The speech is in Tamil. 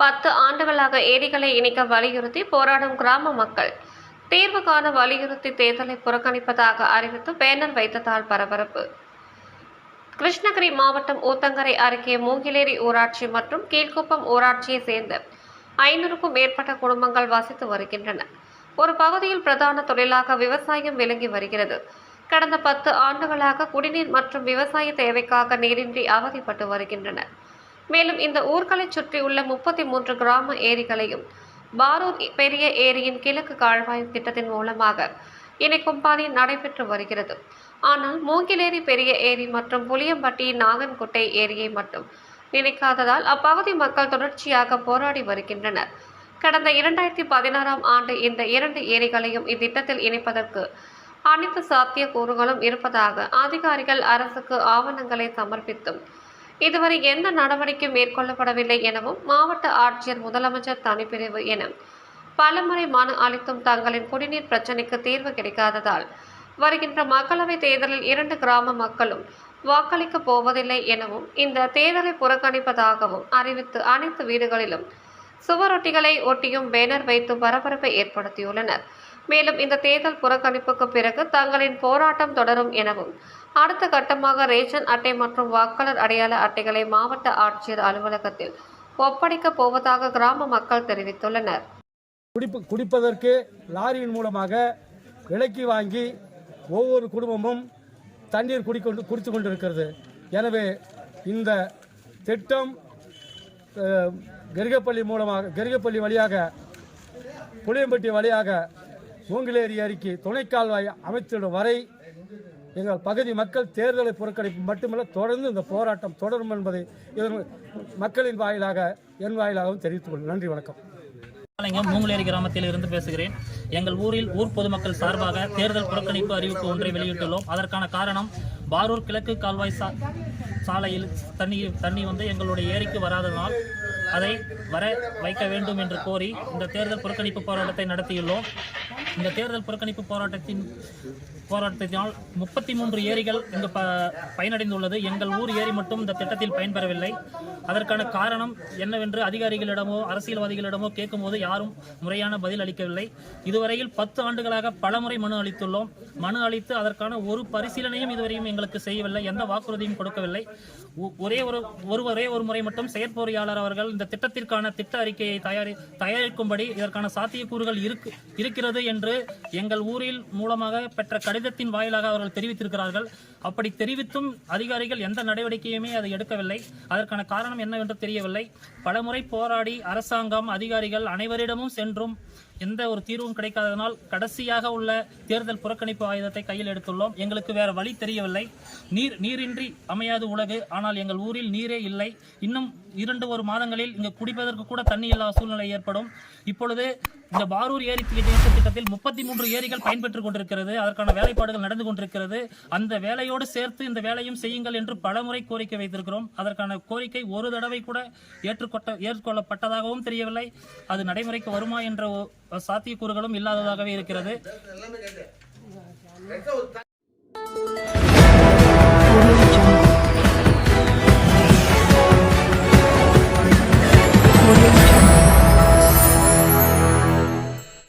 பத்து ஆண்டுகளாக ஏரிகளை இணைக்க வலியுறுத்தி போராடும் கிராம மக்கள். தீர்வு காண வலியுறுத்தி தேர்தலை புறக்கணிப்பதாக அறிவித்து பேனர் வைத்ததால் பரபரப்பு. கிருஷ்ணகிரி மாவட்டம் ஊத்தங்கரை அருகே மூங்கிலேரி ஊராட்சி மற்றும் கீழ்குப்பம் ஊராட்சியை சேர்ந்த ஐநூறுக்கும் மேற்பட்ட குடும்பங்கள் வசித்து வருகின்றன. ஒரு பகுதியில் பிரதான தொழிலாக விவசாயம் விளங்கி வருகிறது. கடந்த பத்து ஆண்டுகளாக குடிநீர் மற்றும் விவசாய தேவைக்காக நீரின்றி அவதிப்பட்டு வருகின்றனர். மேலும் இந்த ஊர்களைச் சுற்றியுள்ள முப்பத்தி மூன்று கிராம ஏரிகளையும் பாரூர் பெரிய ஏரியின் கிழக்கு கால்வாய் திட்டத்தின் மூலமாக இணைக்கும் பணி நடைபெற்று வருகிறது. ஆனால் மூங்கிலேரி பெரிய ஏரி மற்றும் புளியம்பட்டி நாகன்குட்டை ஏரியை மட்டும் நினைக்காததால் அப்பகுதி மக்கள் தொடர்ச்சியாக போராடி வருகின்றனர். கடந்த இரண்டாயிரத்தி பதினாறாம் ஆண்டு இந்த இரண்டு ஏரிகளையும் இத்திட்டத்தில் இணைப்பதற்கு அனைத்து சாத்திய கூறுகளும் இருப்பதாக அதிகாரிகள் அரசுக்கு ஆவணங்களை சமர்ப்பித்தும். இதுவரை எந்த நடவடிக்கை மேற்கொள்ளப்படவில்லை எனவும் மாவட்ட ஆட்சியர் முதலமைச்சர் தனிப்பிரிவு என பலமுறை மனு அளித்தும் தங்களின் குடிநீர் பிரச்சினைக்கு தீர்வு கிடைக்காததால் வருகின்ற மக்களவைத் தேர்தலில் இரண்டு கிராம மக்களும் வாக்களிக்கப் போவதில்லை எனவும் இந்த தேர்தலை புறக்கணிப்பதாகவும் அறிவித்து அனைத்து வீடுகளிலும் சுவரொட்டிகளை ஒட்டியும் பேனர் வைத்து பரபரப்பை ஏற்படுத்தியுள்ளனர். மேலும் இந்த தேர்தல் புறக்கணிப்புக்கு பிறகு தங்களின் போராட்டம் தொடரும் எனவும் அடுத்த கட்டமாக ரேஷன் அட்டை மற்றும் வாக்காளர் அடையாள அட்டைகளை மாவட்ட ஆட்சியர் அலுவலகத்தில் ஒப்படைக்கப் போவதாக கிராம மக்கள் தெரிவித்துள்ளனர். குடிப்பு குடிப்பதற்கு லாரியின் மூலமாக விலைக்கு வாங்கி ஒவ்வொரு குடும்பமும் தண்ணீர் குடிக்கொண்டு குடித்து கொண்டிருக்கிறது. எனவே இந்த திட்டம் அஹ், கெருகப்பள்ளி மூலமாக கெருகப்பள்ளி வழியாக புளியம்பட்டி வழியாக மூங்கிலேரி அருகே துணைக்கால்வாய் அமைத்திடும் வரை எங்கள் பகுதி மக்கள் தேர்தலை புறக்கணிப்பு மட்டுமல்ல தொடர்ந்து இந்த போராட்டம் தொடரும் என்பதை இதன் மக்களின் வாயிலாக என் வாயிலாகவும் தெரிவித்துக் நன்றி வணக்கம். பாளையம் மூங்கலேரி கிராமத்தில் இருந்து பேசுகிறேன். எங்கள் ஊரில் ஊர் பொதுமக்கள் சார்பாக தேர்தல் புறக்கணிப்பு அறிவிப்பு ஒன்றை வெளியிட்டுள்ளோம். அதற்கான காரணம் பாரூர் கிழக்கு கால்வாய் சா சாலையில் தண்ணி தண்ணி வந்து எங்களுடைய ஏரிக்கு வராததனால் அதை வர வைக்க வேண்டும் என்று கோரி இந்த தேர்தல் புறக்கணிப்பு போராட்டத்தை நடத்தியுள்ளோம். இந்த தேர்தல் புறக்கணிப்பு போராட்டத்தின் போராட்டத்தினால் முப்பத்தி மூன்று ஏரிகள் இங்கு ப பயனடைந்துள்ளது. எங்கள் ஊர் ஏரி மட்டும் இந்த திட்டத்தில் பயன்பெறவில்லை. அதற்கான காரணம் என்னவென்று அதிகாரிகளிடமோ அரசியல்வாதிகளிடமோ கேட்கும்போது யாரும் முறையான பதில் அளிக்கவில்லை. இதுவரையில் பத்து ஆண்டுகளாக பலமுறை மனு அளித்துள்ளோம். மனு அளித்து அதற்கான ஒரு பரிசீலனையும் இதுவரையும் எங்களுக்கு செய்யவில்லை. எந்த வாக்குறுதியும் கொடுக்கவில்லை. ஒ- ஒரே ஒரு ஒரே ஒரு முறை மட்டும் செயற்பொறியாளர் அவர்கள் இந்த திட்டத்திற்கான திட்ட அறிக்கையை தயாரி தயாரிக்கும்படி இதற்கான சாத்தியக்கூறுகள் இருக்கு இருக்கிறது என்று எங்கள் ஊரில் மூலமாக பெற்ற கடிதத்தின் வாயிலாக அவர்கள் தெரிவித்திருக்கிறார்கள். அப்படி தெரிவித்தும் அதிகாரிகள் எந்த நடவடிக்கையுமே அதை எடுக்கவில்லை. அதற்கான காரணம் என்னவென்று தெரியவில்லை. பலமுறை போராடி அரசாங்கம் அதிகாரிகள் அனைவரிடமும் சென்றும் எந்த ஒரு தீர்வும் கிடைக்காததனால் கடைசியாக உள்ள தேர்தல் புறக்கணிப்பு ஆயுதத்தை கையில் எடுத்துள்ளோம். எங்களுக்கு வேறு வழி தெரியவில்லை. நீர் நீரின்றி அமையாது உலகு. ஆனால் எங்கள் ஊரில் நீரே இல்லை. இன்னும் இரண்டு ஒரு மாதங்களில் இங்கு குடிப்பதற்கு கூட தண்ணி இல்லாத சூழ்நிலை ஏற்படும். இப்பொழுது இந்த பாரூர் ஏரி திட்டத்தில் முப்பத்தி மூன்று ஏரிகள் பயன்பெற்றுக் கொண்டிருக்கிறது. அதற்கான வேலைப்பாடுகள் நடந்து கொண்டிருக்கிறது. அந்த வேலையோடு சேர்த்து இந்த வேலையும் செய்யுங்கள் என்று பலமுறை கோரிக்கை வைத்திருக்கிறோம். அதற்கான கோரிக்கை ஒரு தடவை கூட ஏற்றுக்கொட்ட ஏற்றுக்கொள்ளப்பட்டதாகவும் தெரியவில்லை. அது நடைமுறைக்கு வருமா என்ற சாத்தியக்கூறுகளும் இல்லாததாகவே இருக்கிறது.